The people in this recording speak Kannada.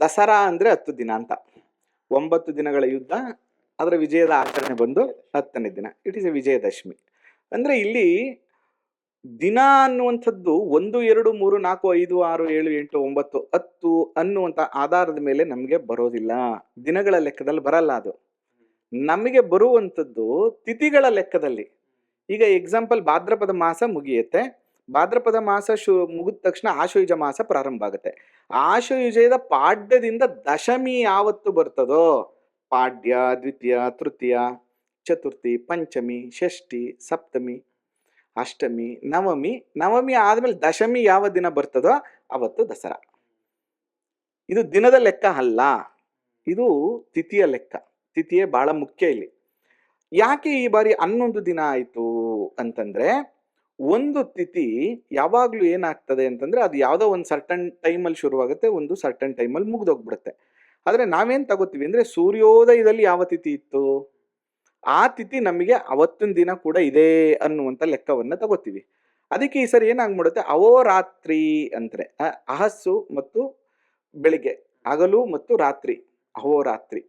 ದಸರಾ ಅಂದ್ರೆ ಹತ್ತು ದಿನ ಅಂತ. ಒಂಬತ್ತು ದಿನಗಳ ಯುದ್ಧ, ಅದರ ವಿಜಯದ ಆಚರಣೆ ಬಂದು ಹತ್ತನೇ ದಿನ. It is a Vijayadashami. ಅಂದ್ರೆ ಇಲ್ಲಿ ದಿನ ಅನ್ನುವಂಥದ್ದು ಒಂದು, ಎರಡು, ಮೂರು, ನಾಲ್ಕು, ಐದು, ಆರು, ಏಳು, ಎಂಟು, ಒಂಬತ್ತು, ಹತ್ತು ಅನ್ನುವಂಥ ಆಧಾರದ ಮೇಲೆ ನಮಗೆ ಬರೋದಿಲ್ಲ. ದಿನಗಳ ಲೆಕ್ಕದಲ್ಲಿ ಬರಲ್ಲ ಅದು. ನಮಗೆ ಬರುವಂಥದ್ದು ತಿಥಿಗಳ ಲೆಕ್ಕದಲ್ಲಿ. ಈಗ ಎಕ್ಸಾಂಪಲ್ ಭಾದ್ರಪದ ಮಾಸ ಮುಗಿಯುತ್ತೆ. ಭಾದ್ರಪದ ಮಾಸ ಶು, ಮುಗಿದ ತಕ್ಷಣ ಆಶುಯುಜ ಮಾಸ ಪ್ರಾರಂಭ ಆಗುತ್ತೆ. ಆಶುಯುಜದ ಪಾಡ್ಯದಿಂದ ದಶಮಿ ಯಾವತ್ತು ಬರ್ತದೋ? ಪಾಡ್ಯ, ದ್ವಿತೀಯ, ತೃತೀಯ, ಚತುರ್ಥಿ, ಪಂಚಮಿ, ಷಷ್ಠಿ, ಸಪ್ತಮಿ, ಅಷ್ಟಮಿ, ನವಮಿ ನವಮಿ ಆದಮೇಲೆ ದಶಮಿ ಯಾವ ದಿನ ಬರ್ತದೋ ಅವತ್ತು ದಸರಾ. ಇದು ದಿನದ ಲೆಕ್ಕ ಅಲ್ಲ. ಇದು ತಿಥಿಯ ಲೆಕ್ಕ. ತಿಥಿಯೇ ಬಹಳ ಮುಖ್ಯ ಇಲ್ಲಿ. ಯಾಕೆ ಈ ಬಾರಿ ಹನ್ನೊಂದು ದಿನ ಆಯಿತು ಅಂತಂದ್ರೆ ಒಂದು ತಿಥಿ ಯಾವಾಗಲೂ ಏನಾಗ್ತದೆ ಅಂತಂದ್ರೆ ಅದು ಯಾವ್ದೋ ಒಂದು ಸರ್ಟನ್ ಟೈಮಲ್ಲಿ ಶುರುವಾಗುತ್ತೆ, ಒಂದು ಸರ್ಟನ್ ಟೈಮಲ್ಲಿ ಮುಗ್ದೋಗ್ಬಿಡುತ್ತೆ. ಆದರೆ ನಾವೇನ್ ತಗೋತೀವಿ ಅಂದ್ರೆ ಸೂರ್ಯೋದಯದಲ್ಲಿ ಯಾವ ತಿಥಿ ಇತ್ತು? ಆ ತಿಥಿ ನಮಗೆ ಅವತ್ತಿನ ದಿನ ಕೂಡ ಇದೆ ಅನ್ನುವಂಥ ಲೆಕ್ಕವನ್ನ ತಗೋತೀವಿ. ಅದಕ್ಕೆ ಈ ಸರಿ ಏನಾಗ್ಬಿಡುತ್ತೆ? ಅವೋರಾತ್ರಿ ಅಂತಾರೆ ಅಹಸ್ಸು ಮತ್ತು ಬೆಳಿಗ್ಗೆ, ಹಗಲು ಮತ್ತು ರಾತ್ರಿ ಅಹೋರಾತ್ರಿ